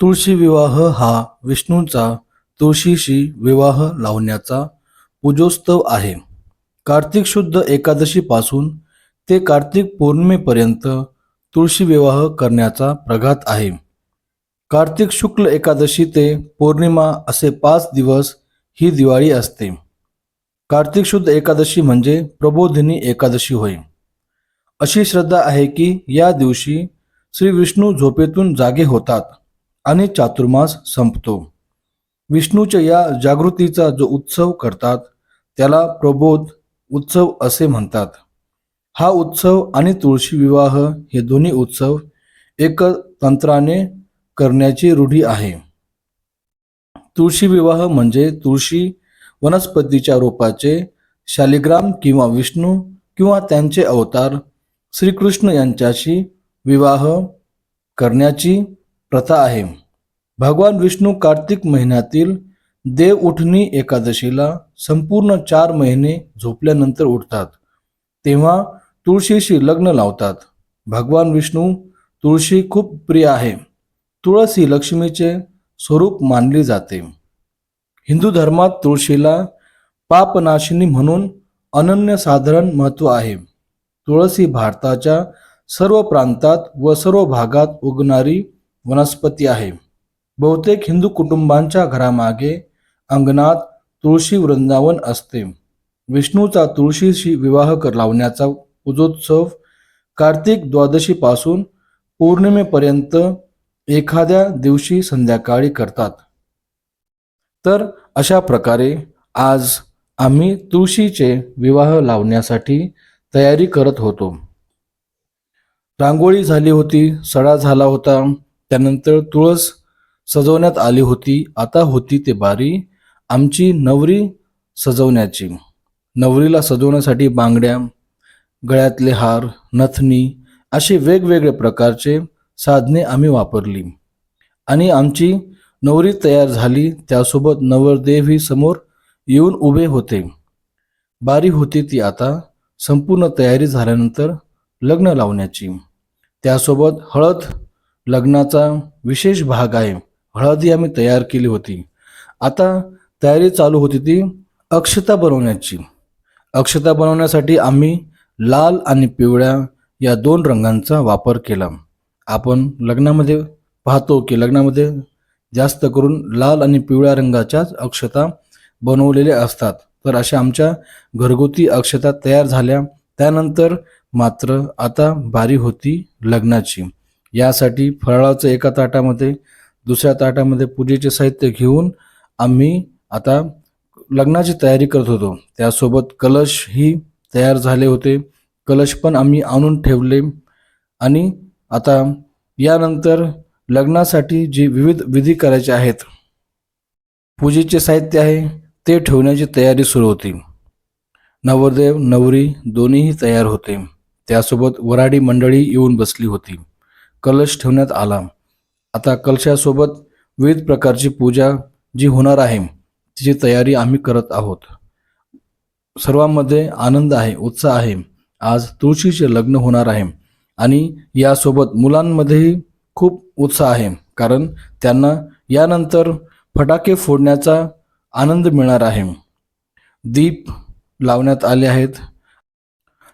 तुळशी विवाह हा विष्णूचा तुळशीशी विवाह लावण्याचा पूजोत्सव आहे. कार्तिक शुद्ध एकादशीपासून ते कार्तिक पौर्णिमेपर्यंत तुळशी विवाह करण्याचा प्रघात आहे. कार्तिक शुक्ल एकादशी ते पौर्णिमा असे पाच दिवस ही दिवाळी असते. कार्तिक शुद्ध एकादशी म्हणजे प्रबोधिनी एकादशी होय. अशी श्रद्धा आहे की या दिवशी श्री विष्णू झोपेतून जागे होतात. आणि चातुर्मास संपतो. विष्णूच्या या जागृतीचा जो उत्सव करतात त्याला प्रबोध उत्सव असे म्हणतात. हा उत्सव आणि तुळशी विवाह हे दोन्ही उत्सव एक तंत्राने करण्याची रूढी आहे. तुळशी विवाह म्हणजे तुळशी वनस्पतीच्या रोपाचे शालिग्राम किंवा विष्णू किंवा त्यांचे अवतार श्रीकृष्ण यांच्याशी विवाह करण्याची प्रथा आहे. भगवान विष्णू कार्तिक महिन्यातील देव उठणी एकादशीला संपूर्ण चार महिने झोपल्यानंतर उठतात. तेव्हा तुळशीशी लग्न लावतात. भगवान विष्णू तुळशी खूप प्रिय आहे. तुळस ही लक्ष्मीचे स्वरूप मानली जाते. हिंदू धर्मात तुळशीला पापनाशिनी म्हणून अनन्यसाधारण महत्त्व आहे. तुळस ही भारताच्या सर्व प्रांतात व सर्व भागात उगणारी वनस्पती आहे. बहुतेक हिंदू कुटुंबांच्या घरामागे अंगणात तुळशी वृंदावन असते. विष्णूचा तुळशीशी विवाह कर लावण्याचा पूजोत्सव कार्तिक द्वादशीपासून पौर्णिमेपर्यंत एखाद्या दिवशी संध्याकाळी करतात. तर अशा प्रकारे आज आम्ही तुळशीचे विवाह लावण्यासाठी तयारी करत होतो. रांगोळी झाली होती सडा झाला होता त्यानंतर तुळस सजवण्यात आली होती. आता होती ते बारी. आमची नवरी सजवण्याची. नवरीला सजवण्यासाठी बांगड्या गळ्यातले हार नथनी असे वेगवेगळे प्रकारचे साधने आम्ही वापरली. आणि आमची नवरी तयार झाली. त्यासोबत नवरदेवही समोर येऊन उभे होते. बारी होती ती आता संपूर्ण तयारी झाल्यानंतर लग्न लावण्याची. त्यासोबत हळद लग्नाचा विशेष भाग आहे. हळदी आम्ही तयार केली होती. आता तयारी चालू होती ती अक्षता बनवण्याची. अक्षता बनवण्यासाठी आम्ही लाल आणि पिवळ्या या दोन रंगांचा वापर केला. आपण लग्नामध्ये पाहतो की लग्नामध्ये जास्त करून लाल आणि पिवळ्या रंगाच्याच अक्षता बनवलेल्या असतात. तर अशा आमच्या घरगुती अक्षता तयार झाल्या. त्यानंतर मात्र आता बारी होती लग्नाची. यासाठी फराळाचं एका ताटामध्ये दुसऱ्या ताटामध्ये पूजेचे साहित्य घेऊन आम्ही आता लग्नाची तयारी करत होतो. त्यासोबत कलश ही तयार झाले होते. कलश पण आम्ही आणून ठेवले. आणि आता यानंतर लग्नासाठी जी विविध विधी करायचे आहेत पूजेचे साहित्य आहे ते ठेवण्याची तयारी सुरू होती. नवरदेव नवरी दोन्हीही तयार होते. त्यासोबत वराडी मंडळी येऊन बसली होती. कलश ठेवण्यात आला. आता कलशासोबत विविध प्रकारची पूजा जी होणार आहे तिची तयारी आम्ही करत आहोत. सर्वांमध्ये आनंद आहे उत्साह आहे. आज तुळशीचे लग्न होणार आहे आणि यासोबत मुलांमध्येही खूप उत्साह आहे कारण त्यांना यानंतर फटाके फोडण्याचा आनंद मिळणार आहे. दीप लावण्यात आले आहेत.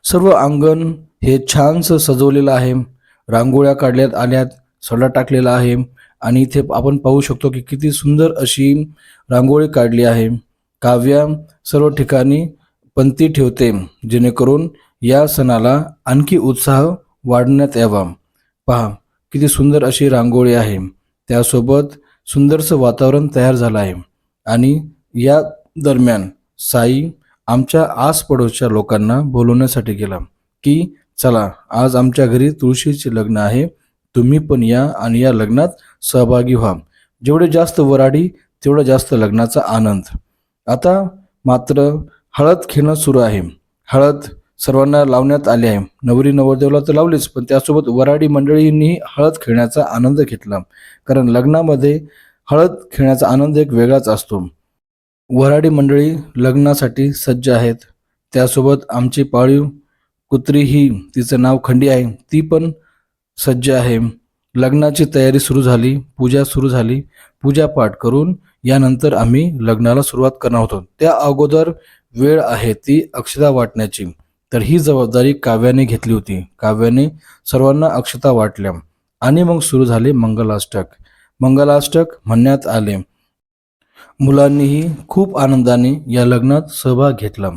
सर्व अंगण हे छानसं सजवलेलं आहे. रांगोळ्या काढल्यात आल्यात सडा टाकलेला आहे. आणि इथे आपण पाहू शकतो की किती सुंदर अशी रांगोळी काढली आहे. काव्या सर्व ठिकाणी पंथी ठेवते जेणेकरून या सणाला आणखी उत्साह वाढण्यात यावा. पहा किती सुंदर अशी रांगोळी आहे. त्यासोबत सुंदरसं वातावरण तयार झालं आहे. आणि या दरम्यान साई आमच्या आसपडोसच्या लोकांना बोलवण्यासाठी गेला की चला आज आमच्या घरी तुळशीचे लग्न आहे. तुम्ही पण या आणि या लग्नात सहभागी व्हा. जेवढे जास्त वराडी तेवढा जास्त लग्नाचा आनंद. आता मात्र हळद खेळणं सुरू आहे. हळद सर्वांना लावण्यात आले आहे. नवरी नवरदेवला तर लावलीच पण त्यासोबत वराडी मंडळींनी हळद खेळण्याचा आनंद घेतला. कारण लग्नामध्ये हळद खेळण्याचा आनंद एक वेगळाच असतो. वराडी मंडळी लग्नासाठी सज्ज आहेत. त्यासोबत आमची पाळीव कुत्री ही तिचं नाव खंडी आहे. ती पण सज्ज आहे. लग्नाची तयारी सुरू झाली पूजा सुरू झाली. पूजा पाठ करून यानंतर आम्ही लग्नाला सुरुवात करणार होतो. त्या अगोदर वेळ आहे ती अक्षता वाटण्याची. तर ही जबाबदारी काव्याने घेतली होती. काव्याने सर्वांना अक्षता वाटल्या. आणि मग सुरू झाले मंगलाष्टक. मंगलाष्टक म्हणण्यात आले. मुलांनीही खूप आनंदाने या लग्नात सहभाग घेतला.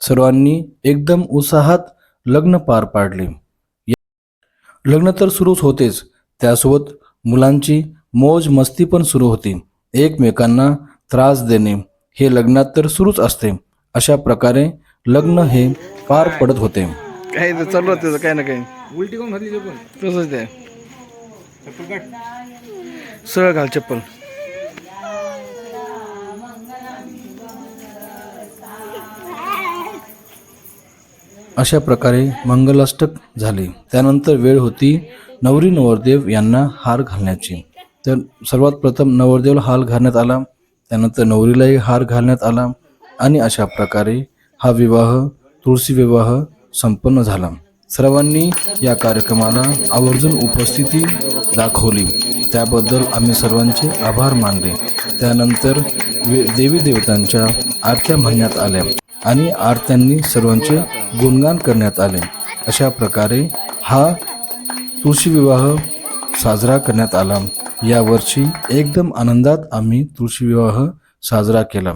सर्वांनी एकदम उत्साहात लग्न पार पाडले. लग्न तर सुरूच होतेच. त्यासोबत मुलांची मौज मस्ती पण सुरू होती. एकमेकांना त्रास देणे हे लग्नात तर सुरूच असते. अशा प्रकारे लग्न हे पार पडत होते. काही तर चालू होतं त्याचं काही ना काही. उलटी कोण घातली पण तसंच ते. सरळ घाल चप्पल. अशा प्रकारे मंगलाष्टक झाले. त्यानंतर वेळ होती नवरी नवरदेव यांना हार घालण्याची. तर सर्वात प्रथम नवरदेवला हार घालण्यात आला. त्यानंतर नवरीलाही हार घालण्यात आला आणि अशा प्रकारे हा विवाह तुळशी विवाह संपन्न झाला. सर्वांनी या कार्यक्रमाला आवर्जून उपस्थिती दाखवली. त्याबद्दल आम्ही सर्वांचे आभार मानले. त्यानंतर वे देवी देवतांच्या आरत्या म्हणण्यात आल्या. आणि आरत्यांनी सर्वांचे गुणगान करण्यात आले. अशा प्रकारे हा तुळशी विवाह साजरा करण्यात आला. यावर्षी एकदम आनंदात आम्ही तुळशी विवाह साजरा केला.